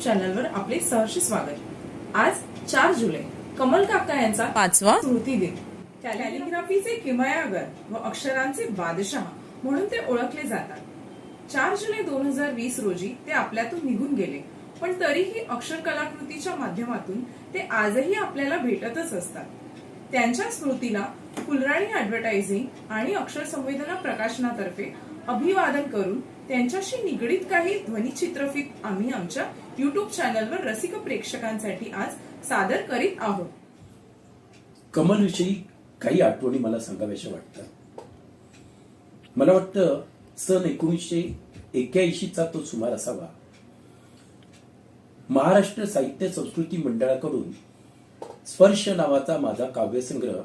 चॅनलवर आपले सहर्ष स्वागत. आज चार जुलै कमल काका यांचा पाचवा स्मृती दिन. कॅलिग्राफीचे किमयागर व अक्षरांचे बादशाह म्हणून ते ओळखले जातात. चार जुलै दोन हजार वीस रोजी ते आपल्यातून निघून गेले पण तरीही अक्षर कलाकृतीच्या माध्यमातून ते आजही आपल्याला भेटतच असतात. त्यांच्या स्मृतीला फुलराणी ऍडव्हर्टायझिंग आणि अक्षर संवेदना प्रकाशनातर्फे अभिवादन करून त्यांच्याशी निगडीत काही ध्वनिचित्रफित आम्ही आमच्या युट्यूब चॅनलवर रसिक प्रेक्षकांसाठी आज सादर करीत आहोत. कमलविषयी काही आठवणी मला सांगाव्याशा वाटतात. मला वाटतं सन एकोणीसशे एक्क्याऐंशीचा तो सुमार असावा. महाराष्ट्र साहित्य संस्कृती मंडळाकडून स्पर्श नावाचा माझा काव्यसंग्रह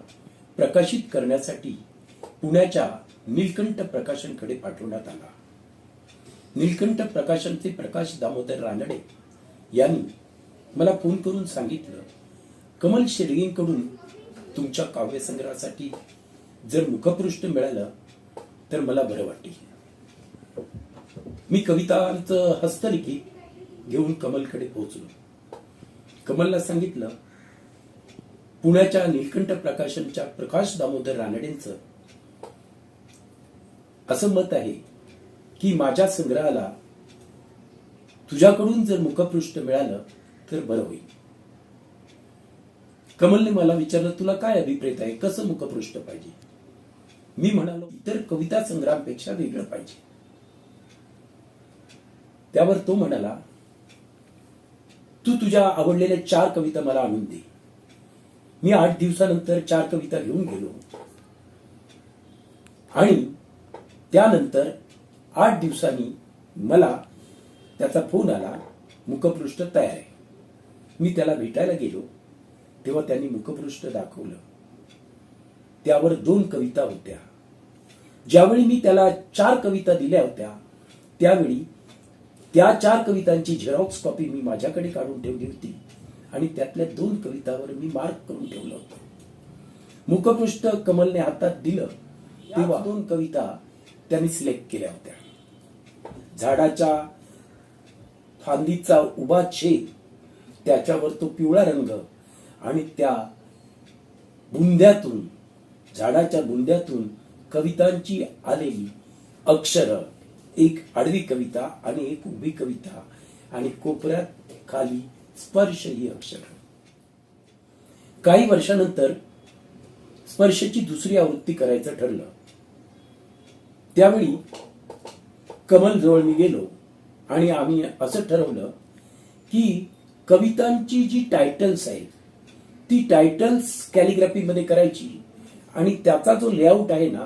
प्रकाशित करण्यासाठी पुण्याच्या नीलकंठ प्रकाशनकडे पाठवण्यात आला. नीलकंठ प्रकाशनचे प्रकाश दामोदर रानडे यांनी मला फोन करून सांगितलं कमल शेडगेंकडून तुमच्या काव्यसंग्रहासाठी जर मुखपृष्ठ मिळालं तर मला बरं वाटेल. मी कवितांचं हस्तलिखित घेऊन कमलकडे पोहोचलो. कमलला सांगितलं पुण्याच्या नीलकंठ प्रकाशनच्या प्रकाश दामोदर रानडेंचं असं मत आहे की माझ्या संग्रहाला तुझ्याकडून जर मुखपृष्ठ मिळालं तर बरं होईल. कमलने मला विचारलं तुला काय अभिप्रेत आहे? कसं मुखपृष्ठ पाहिजे? मी म्हणालो इतर कविता संग्रामपेक्षा वेगळं पाहिजे. त्यावर तो म्हणाला तू तुझ्या आवडलेल्या चार कविता मला आणून दे. मी आठ दिवसानंतर चार कविता घेऊन गेलो. आणि त्यानंतर आठ दिवसांनी मला त्याचा फोन आला मुखपृष्ठ तयार आहे. मी त्याला भेटायला गेलो तेव्हा त्यांनी मुखपृष्ठ दाखवलं. त्यावर दोन कविता होत्या. ज्यावेळी मी त्याला चार कविता दिल्या होत्या त्यावेळी त्या चार कवितांची झेरॉक्स कॉपी मी माझ्याकडे काढून ठेवली होती आणि त्यातल्या दोन कवितावर मी मार्क करून ठेवलं होतं. मुखपृष्ठ कमलने हातात दिलं तेव्हा दोन कविता त्यांनी सिलेक्ट केल्या होत्या. झाडाच्या फांदीचा उभा छेद त्याच्यावर तो पिवळा रंग आणि त्या बुंद्यातून झाडाच्या बुंद्यातून कवितांची आलेली अक्षर एक आडवी कविता आणि एक उभी कविता आणि कोपऱ्यात खाली स्पर्श ही अक्षर. काही वर्षानंतर स्पर्शची दुसरी आवृत्ती करायचं ठरलं. त्यावेळी कमलजवळ मी गेलो आणि आम्ही असं ठरवलं की कवितांची जी टायटल्स आहेत ती टायटल्स कॅलिग्राफीमध्ये करायची आणि त्याचा जो लेआउट आहे ना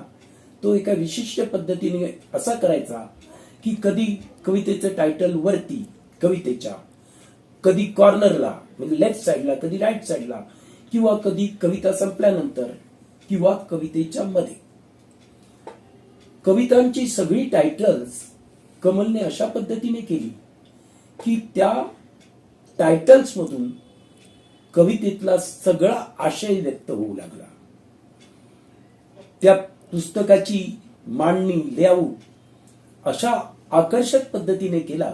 तो एका विशिष्ट पद्धतीने असा करायचा की कधी कवितेचं टायटल वरती कवितेच्या कधी कॉर्नरला म्हणजे लेफ्ट साईडला कधी राईट साईडला किंवा कधी कविता संपल्यानंतर किंवा कवितेच्या मध्ये. कवितांची सगळी टायटल्स कमलने अशा पद्धतीने केली की त्या टायटल्समधून कवितेतला सगळा आशय व्यक्त होऊ लागला. त्या पुस्तकाची मांडणी लेआउट अशा आकर्षक पद्धतीने केला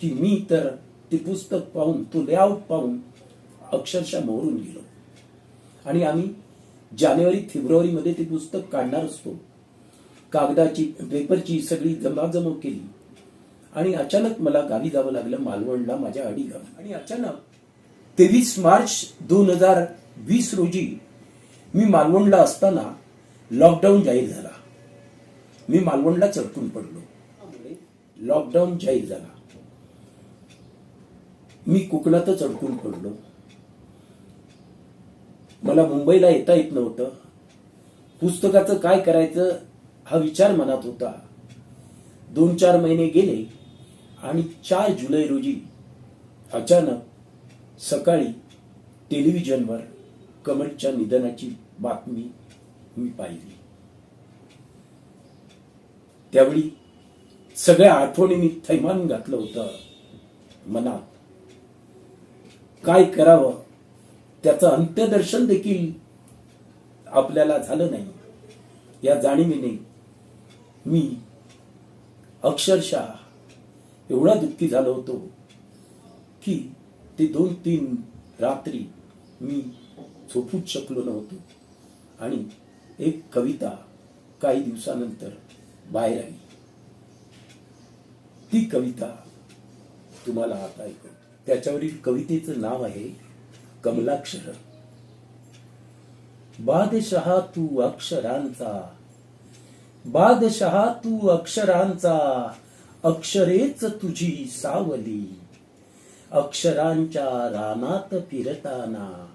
की मी तर ते पुस्तक पाहून तो लेआउट पाहून अक्षरशः मोहरून गेलो. आणि आम्ही जानेवारी फेब्रुवारी मध्ये ते पुस्तक काढणार असतो. कागदाची पेपरची सगळी जमाजम केली. आणि अचानक मला गावी जावं लागलं मालवणला माझ्या अडीगाव आणि अचानक? तेवीस मार्च दोन हजार वीस रोजी मी मालवणला असताना लॉकडाऊन जाहीर झाला. मी मालवणला चडकून पडलो. लॉकडाऊन जाहीर झाला. मी कोकणातच अडकून पडलो. मला मुंबईला येता येत नव्हतं. पुस्तकाचं काय करायचं हा विचार मनात होता. दोन चार महिने गेले आणि चार जुलै रोजी अचानक सकाळी टेलिव्हिजनवर कमलच्या निधनाची बातमी मी पाहिली. त्यावेळी सगळ्या आठवणी मी थैमान घातलं होतं मनात. काय करावं? त्याचं अंत्यदर्शन देखील आपल्याला झालं नाही. या जाणीवीने मी अक्षरशः एवढा दुःखी झालो होतो की ते दोन तीन रात्री मी झोपूच शकलो नव्हतो. आणि एक कविता काही दिवसानंतर बाहेर आली. ती कविता तुम्हाला आता ऐकू. त्याच्यावरील कवितेचं नाव आहे कमलाक्षर. बादशहा तू अक्षरांचा बादशहा तू अक्षरांचा अक्षरेच तुझी सावली. अक्षरांच्या रानात फिरताना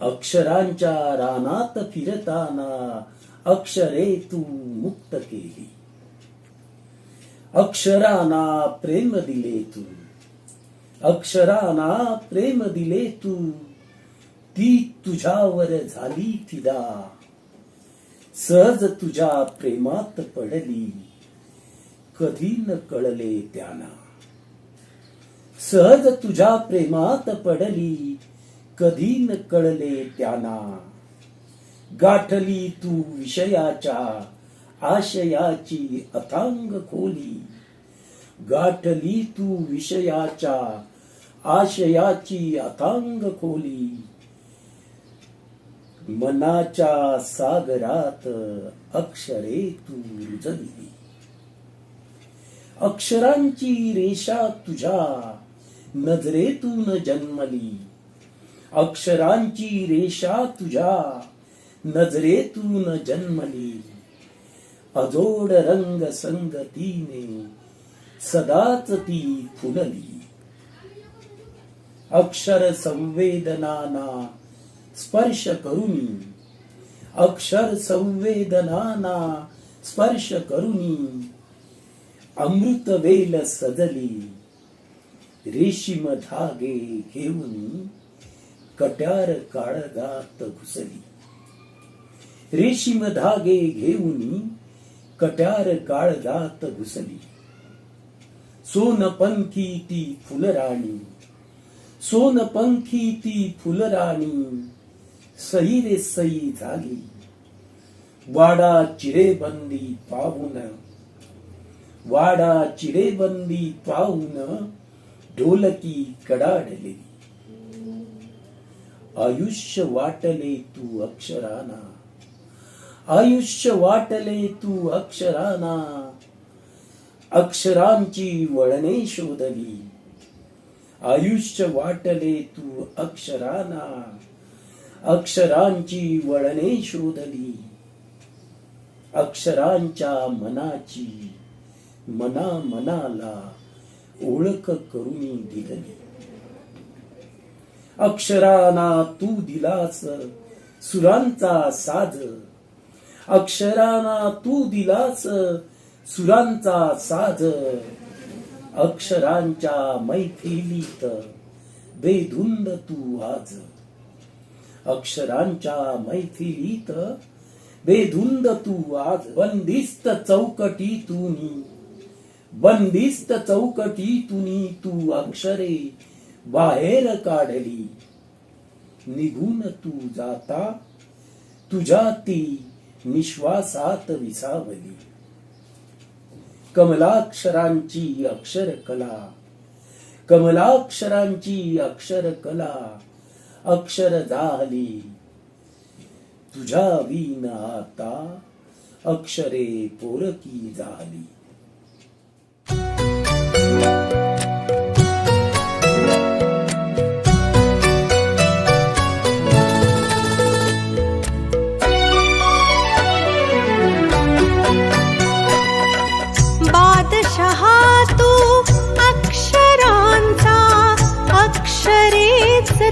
अक्षरांच्या रानात फिरताना अक्षरे तू मुक्त केली. अक्षरांना प्रेम दिले तू अक्षरांना प्रेम दिले तू ती तुझ्यावर झाली फिदा. सहज तुझ्या प्रेमात पडली. कधी न कळले त्यांना. सहज तुझ्या प्रेमात पडली. कधी न कळले त्यांना. गाठली तू विषयाच्या आशयाची अथांग खोली. गाठली तू विषयाच्या आशयाची अथांग खोली. मनाच्या सागरात अक्षरे तू रुजविली अक्षरांची रेषा तुझ्या नजरेतून जन्मली. अक्षरांची रेषा तुझ्या नजरेतून जन्मली. अजोड रंग संगतीने सदाच ती फुलली. अक्षर संवेदनाना स्पर्श करुनी अक्षर संवेदनाना स्पर्श करुनी अमृत वेल सजली रेशीम धागे घेऊन कट्यार काळगात घुसली रेशीम धागे घेऊन कट्यार काळगात घुसली सोनपंखी ती फुलराणी सोनपंखी ती फुलराणी सई रे सई झाली वाडा चिरेबंदी पाहून. वाडा चिरेबंदी पाहून ढोलकी कडाडले. आयुष्य वाटले तू अक्षराना आयुष्य वाटले तू अक्षराना अक्षरांची वळणे शोधली. आयुष्य वाटले तू अक्षराना अक्षरांची वळणे शोधली. अक्षरांच्या मनाची मना मनाला ओळख करून दिली. अक्षरांना तू दिलास सुरांचा साज. अक्षरांना तू दिलास सुरांचा साज. अक्षरांच्या मैथिलीत बेधुंद तू आज. अक्षरांच्या मैथिलीत बेधुंद तू आज बंदिस्त चौकटीतूनी बंदिस्त चौकटीतूनी तू अक्षरे बाहेर काढली. निघून तू जाता तुझ्या ती निश्वासात विसावली. कमलाक्षरांची अक्षर कला कमलाक्षरांची अक्षर कला अक्षर झाली तुझ्या विन आता अक्षरे पोरकी झाली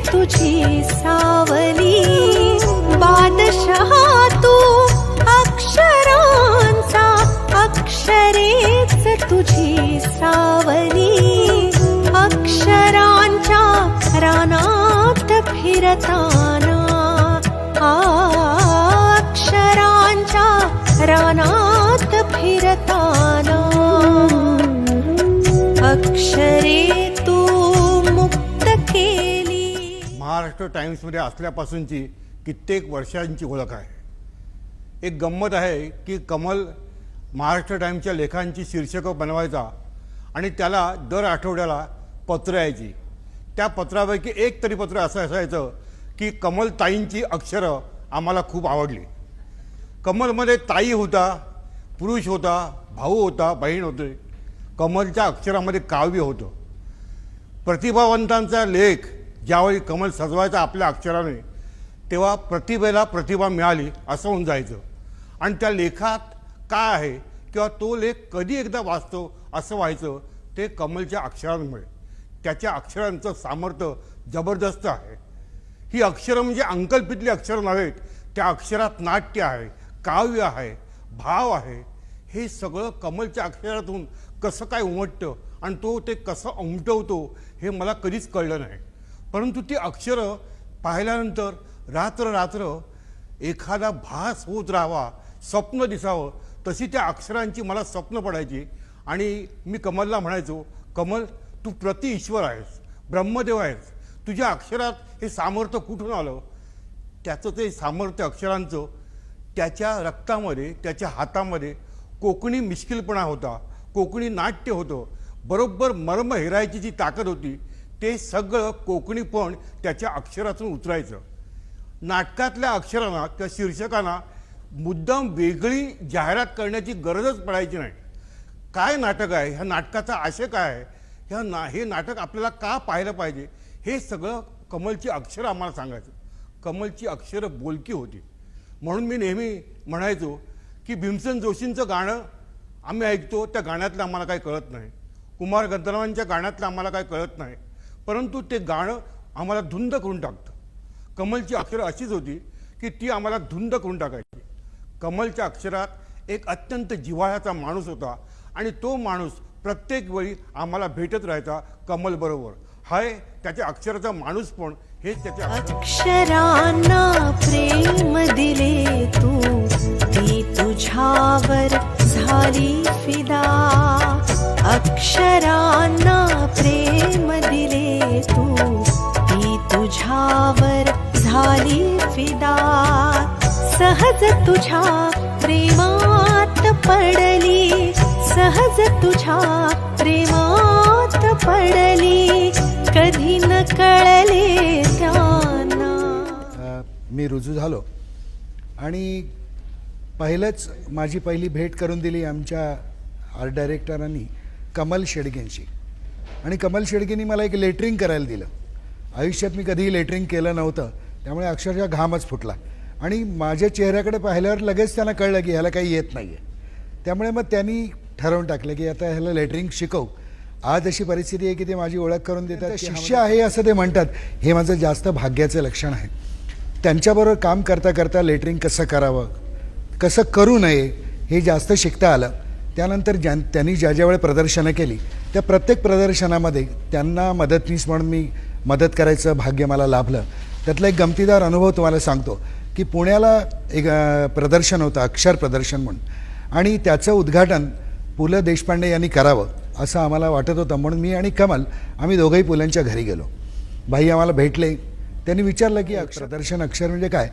तुझी सावली बादशहा तू अक्षरांचा तुझी सावली. अक्षरांच्या रानात फिरताना अक्षरांच्या रानात महाराष्ट्र टाईम्समध्ये असल्यापासूनची कित्येक वर्षांची ओळख आहे. एक गंमत आहे की कमल महाराष्ट्र टाईम्सच्या लेखांची शीर्षकं बनवायचा आणि त्याला दर आठवड्याला पत्र यायची. त्या पत्रापैकी एक तरी पत्र असं असायचं की कमलताईंची अक्षरं आम्हाला खूप आवडली. कमलमध्ये ताई होता पुरुष होता भाऊ होता बहीण होते. कमलच्या अक्षरामध्ये काव्य होतं. प्रतिभावंतांचा लेख ज्यावेळी कमल सजवायचा आपल्या अक्षराने तेव्हा प्रतिभेला प्रतिभा मिळाली असं होऊन जायचं. आणि त्या लेखात काय आहे किंवा तो लेख कधी एकदा वाचतो असं व्हायचं ते कमलच्या अक्षरांमुळे. त्याच्या अक्षरांचं सामर्थ्य जबरदस्त आहे. ही अक्षरं म्हणजे अंकल्पितली अक्षरं नव्हेत त्या अक्षरात नाट्य आहे काव्य आहे भाव आहे. हे सगळं कमलच्या अक्षरातून कसं काय उमटतं आणि तो ते कसं उमटवतो हे मला कधीच कळलं नाही. परंतु ती अक्षरं पाहिल्यानंतर रात्र रात्र एखादा भास होत राहावा स्वप्न दिसावं. तशी त्या अक्षरांची मला स्वप्न पडायची. आणि मी कमलला म्हणायचो कमल तू प्रति ईश्वर आहेस ब्रह्मदेव आहेस. तुझ्या अक्षरात हे सामर्थ्य कुठून आलं? त्याचं ते सामर्थ्य अक्षरांचं त्याच्या रक्तामध्ये त्याच्या हातामध्ये कोकणी मिश्किलपणा होता. कोकणी नाट्य होतं. बरोबर मर्म हेरायची जी ताकद होती ते सगळं कोकणीपण त्याच्या अक्षरातून उतरायचं. नाटकातल्या अक्षरांना किंवा शीर्षकांना मुद्दाम वेगळी जाहिरात करण्याची गरजच पडायची नाही. काय नाटक आहे? ह्या नाटकाचा आशय काय आहे? ह्या ना हे नाटक आपल्याला का पाहायला पाहिजे? हे सगळं कमलची अक्षरं आम्हाला सांगायचं. कमलची अक्षरं बोलकी होती. म्हणून मी नेहमी म्हणायचो की भीमसेन जोशींचं गाणं आम्ही ऐकतो त्या गाण्यातलं आम्हाला काही कळत नाही. कुमार गंधर्वांच्या गाण्यातलं आम्हाला काही कळत नाही. परंतु ते गाणं आम्हाला धुंद करून टाकतं. कमलची अक्षरं अशीच होती की ती आम्हाला धुंद करून टाकायची. कमलच्या अक्षरात एक अत्यंत जिव्हाळ्याचा माणूस होता आणि तो माणूस प्रत्येक वेळी आम्हाला भेटत राहायचा कमल बरोबर. हाय त्याच्या अक्षराचा माणूस पण हे त्याच्या अक्षरांना प्रेम दिले तू ती तुझ्यावर झाली फिदा. अक्षरांना प्रेम दिले तू. ती तुझ्यावर झाली फिदा. सहज तुझ्या प्रेमात पडली. सहज तुझ्या प्रेमात पडली. कधी न कळले त्यांना. मी रुजू झालो. आणि पहिलंच माझी पहिली भेट करून दिली आमच्या आर्ट डायरेक्टरांनी. कमल शेडगेंशी आणि कमल शेडगेंनी मला एक लेटरिंग करायला दिलं. आयुष्यात मी कधीही लेटरिंग केलं नव्हतं. त्यामुळे अक्षरशः घामच फुटला. आणि माझ्या चेहऱ्याकडे पाहिल्यावर लगेच त्यांना कळलं की ह्याला काही येत नाही आहे त्यामुळे मग त्यांनी ठरवून टाकलं की आता ह्याला लेटरिंग शिकव. आज अशी परिस्थिती आहे की ते माझी ओळख करून देतात शिष्य आहे असं ते म्हणतात. हे माझं जास्त भाग्याचं लक्षण आहे. त्यांच्याबरोबर काम करता करता लेटरिंग कसं करावं? कसं करू नये? हे जास्त शिकता आलं. त्यानंतर ज्या त्यांनी ज्या ज्या वेळी प्रदर्शनं केली त्या प्रत्येक प्रदर्शनामध्ये त्यांना मदतनीस म्हणून मी मदत करायचं भाग्य मला लाभलं. त्यातला एक गमतीदार अनुभव तुम्हाला सांगतो की पुण्याला एक प्रदर्शन होतं अक्षर प्रदर्शन म्हणून. आणि त्याचं उद्घाटन पु ल देशपांडे यांनी करावं असं आम्हाला वाटत होतं. म्हणून मी आणि कमल आम्ही दोघंही पुलांच्या घरी गेलो. भाई आम्हाला भेटले. त्यांनी विचारलं की अक्षर प्रदर्शन अक्षर म्हणजे काय?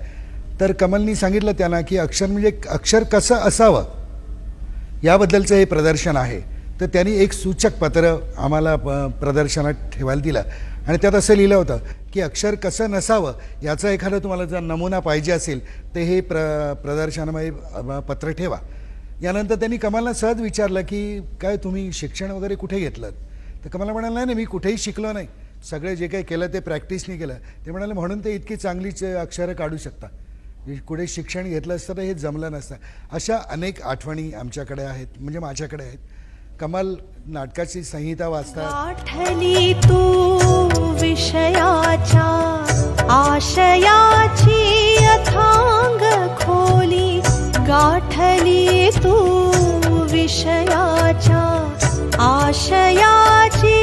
तर कमलनी सांगितलं त्यांना की अक्षर म्हणजे अक्षर कसं असावं? याबद्दलचं हे प्रदर्शन आहे. तर त्यांनी एक सूचक पत्र आम्हाला प- प्रदर्शनात ठेवायला दिलं. आणि त्यात असं लिहिलं होतं की अक्षर कसं नसावं याचा एखादा तुम्हाला जर नमुना पाहिजे असेल तर हे प्र प्रदर्शनामध्ये पत्र ठेवा. यानंतर त्यांनी कमलला सहज विचारलं की काय तुम्ही शिक्षण वगैरे कुठे घेतलं? तर कमाला म्हणाला नाही नाही मी कुठेही शिकलो नाही. सगळे जे काही केलं ते प्रॅक्टिसने केलं. ते म्हणाले म्हणून ते इतकी चांगलीच अक्षरं काढू शकता. कुठे शिक्षण घेतलं असतं तर हे जमलं नसतं. अशा अनेक आठवणी आमच्याकडे आहेत म्हणजे माझ्याकडे आहेत. कमाल नाटकाची संहिता वाचतात. तू विषयाच्या आशयाची अथांग खोली. गाठली तू विषयाच्या आशयाची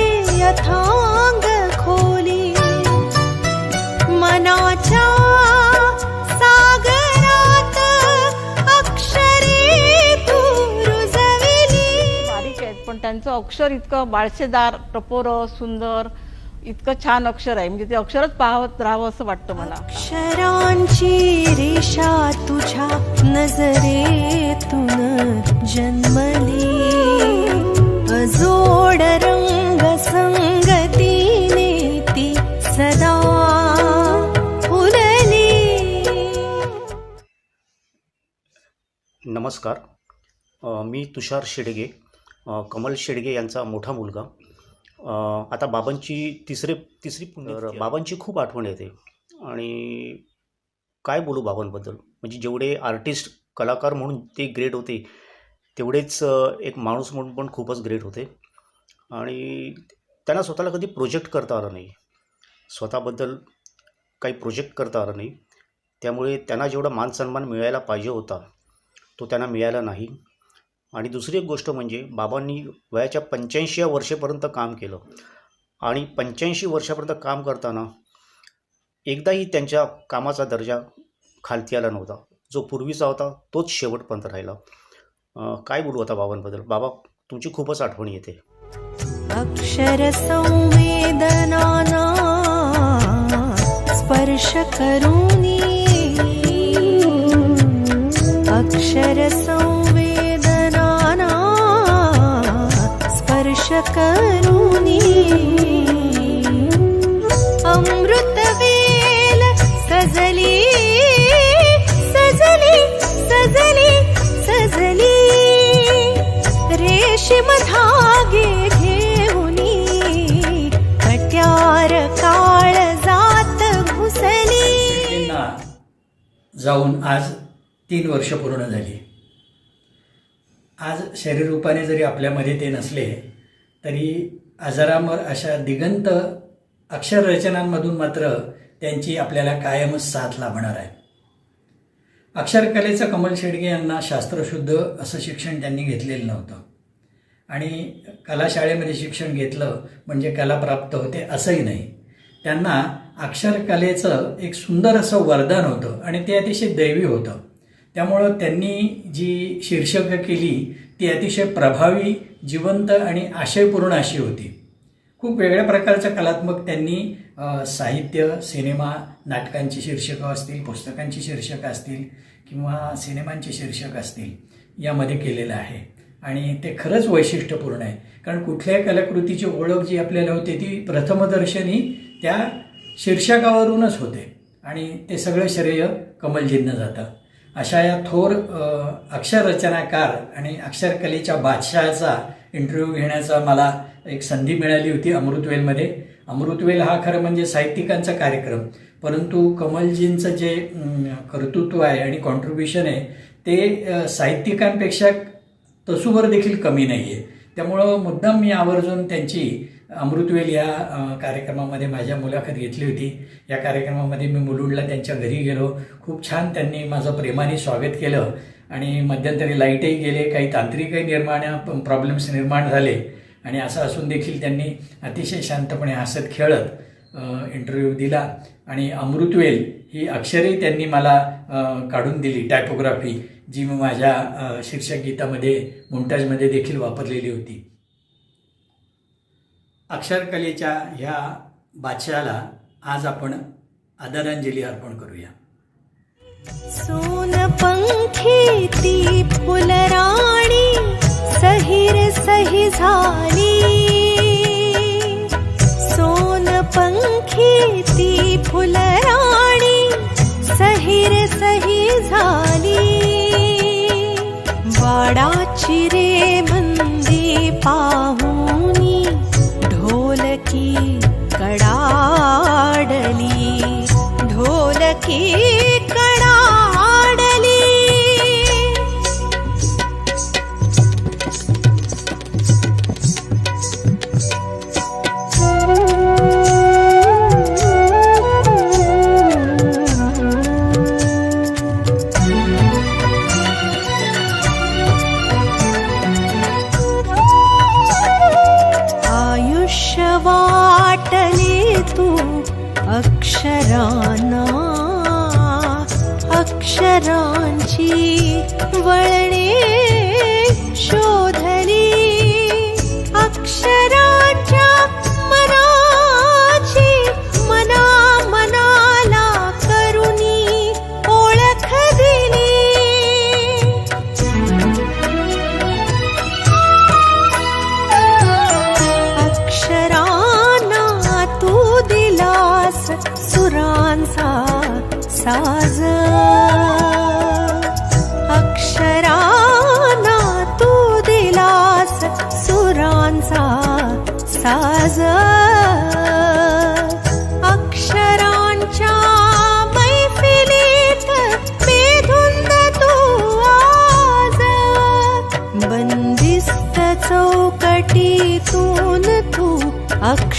अथांग त्यांचं अक्षर इतकं बाळशेदार टपोरं सुंदर इतकं छान अक्षर आहे. म्हणजे ते अक्षरच पाहत राहावं असं वाटतं मला. अक्षरांची रेषा तुझ्या नजरेत मायेतून जन्मली. अजोड रंग संगतीने ती सदा फुलली. नमस्कार. मी तुषार शेडगे. कमल शेडगे यांचा मोठा मुलगा. आता बाबांची तिसरे तिसरी पुण्य तर बाबांची खूप आठवण येते. आणि काय बोलू बाबांबद्दल? म्हणजे जेवढे आर्टिस्ट कलाकार म्हणून ते ग्रेट होते तेवढेच एक माणूस म्हणून पण खूपच ग्रेट होते. आणि त्यांना स्वतःला कधी प्रोजेक्ट करता आला नाही. स्वतःबद्दल काही प्रोजेक्ट करता आला नाही. त्यामुळे त्यांना जेवढा मान सन्मान मिळायला पाहिजे होता तो त्यांना मिळाला नाही. आणि दुसरी एक गोष्ट म्हणजे बाबांनी वयाच्या पंच्याऐंशी या वर्षेपर्यंत काम केलं. आणि पंच्याऐंशी वर्षापर्यंत काम करताना एकदाही त्यांच्या कामाचा दर्जा खालती आला नव्हता. जो पूर्वीचा होता तोच शेवटपर्यंत राहिला. काय बोलू आता बाबांबद्दल? बाबा तुमची खूपच आठवण येते. अक्षर संवेदनाना स्पर्श करूनी अक्षर स्पर्श करूनी अमृत वेल सजली सजली सजली सजली। रेशीम धागे घेऊनी पट्यार काळ जात घुसली। जाऊन आज तीन वर्ष पूर्ण झाली. आज शरीररूपाने जरी आपल्यामध्ये ते नसले तरी आजारांवर अशा दिगंत अक्षररचनांमधून मात्र त्यांची आपल्याला कायमच साथ लाभणार आहे. अक्षरकलेचं कमल शेडगे यांना शास्त्रशुद्ध असं शिक्षण त्यांनी घेतलेलं नव्हतं. आणि कलाशाळेमध्ये शिक्षण घेतलं म्हणजे कला प्राप्त होते असंही नाही. त्यांना अक्षरकलेचं एक सुंदर असं वरदान होतं आणि ते अतिशय दैवी होतं. त्यामुळं त्यांनी जी शीर्षक केली ती अतिशय प्रभावी जिवंत आणि आशयपूर्ण अशी होती. खूप वेगळ्या प्रकारचं कलात्मक त्यांनी साहित्य सिनेमा नाटकांची शीर्षकं असतील पुस्तकांची शीर्षकं असतील किंवा सिनेमांची शीर्षक असतील यामध्ये केलेलं आहे. आणि ते खरंच वैशिष्ट्यपूर्ण आहे. कारण कुठल्याही कलाकृतीची ओळख जी आपल्याला होते ती प्रथमदर्शनी त्या शीर्षकावरूनच होते. आणि ते सगळं श्रेय कमलजींना जातं. अशा या थोर अक्षररचनाकार आणि अक्षरकलेच्या बादशहाचा इंटरव्ह्यू घेण्याचा मला एक संधी मिळाली होती अमृतवेलमध्ये अमृतवेल हा खरं म्हणजे साहित्यिकांचा कार्यक्रम. परंतु कमलजींचं जे कर्तृत्व आहे आणि कॉन्ट्रीब्युशन आहे ते साहित्यिकांपेक्षा तसूवर देखील कमी नाही आहे त्यामुळं मुद्दाम मी आवर्जून त्यांची अमृतवेल या कार्यक्रमामध्ये माझ्या मुलाखत घेतली होती. या कार्यक्रमामध्ये मी मुलुंडला त्यांच्या घरी गेलो. खूप छान त्यांनी माझं प्रेमाने स्वागत केलं. आणि मध्यंतरी लाईटही गेले काही तांत्रिकही निर्माण प्रॉब्लेम्स निर्माण झाले. आणि असं असून देखील त्यांनी अतिशय शांतपणे हसत खेळत इंटरव्ह्यू दिला. आणि अमृतवेल ही अक्षरे त्यांनी मला काढून दिली टायपोग्राफी जी मी माझ्या शीर्षक गीतामध्ये मुंटाजमध्ये देखील वापरलेली होती. अक्षरकलेच्या ह्या बादशहाला आज आपण आदरांजली अर्पण करूया. सोन पंखी ती फुलराणी सहिर सही झाली. सोन पंखी ती फुलराणी सहिर सही झाली. अक्षरांची वळणे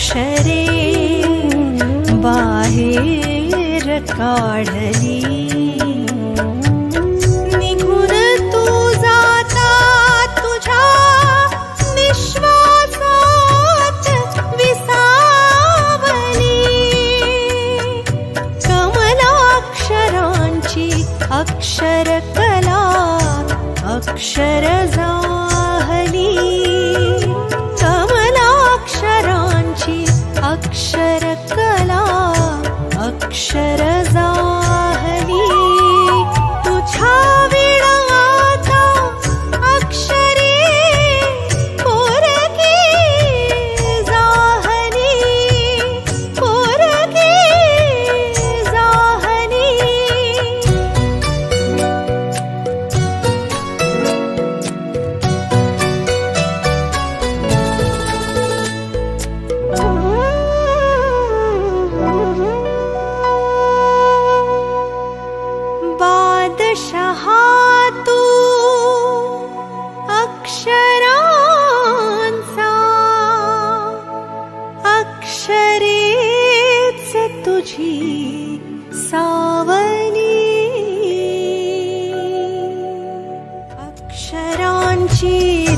शरी काढली।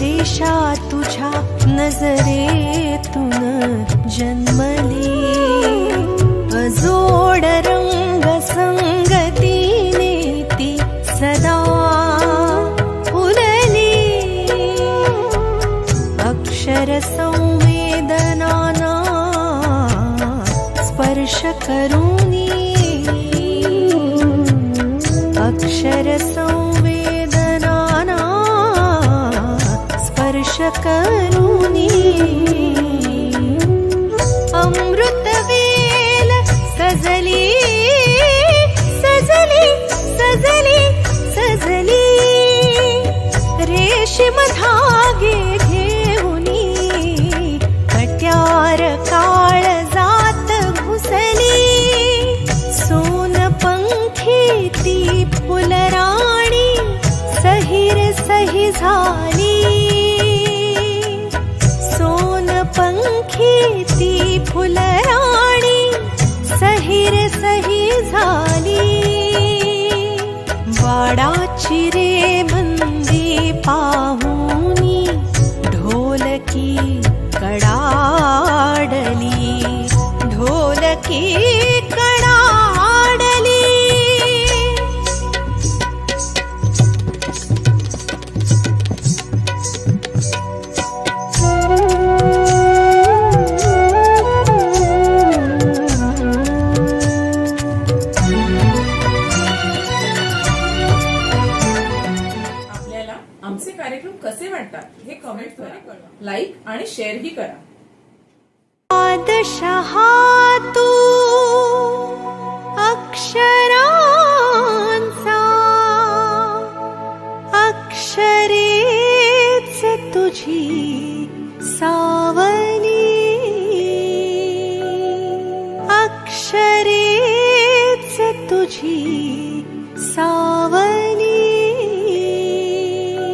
रेषा तुझा नजरे तु न जन्मले अजोडरङ्गसङ्गति सदा पुरली अक्षरसंवेदनाना स्पर्श करुणि अक्षर अमृत सजली सजली सजनी सजलीनी जात भुसनी सोन पङ्खी पुलराणि सहिर सहि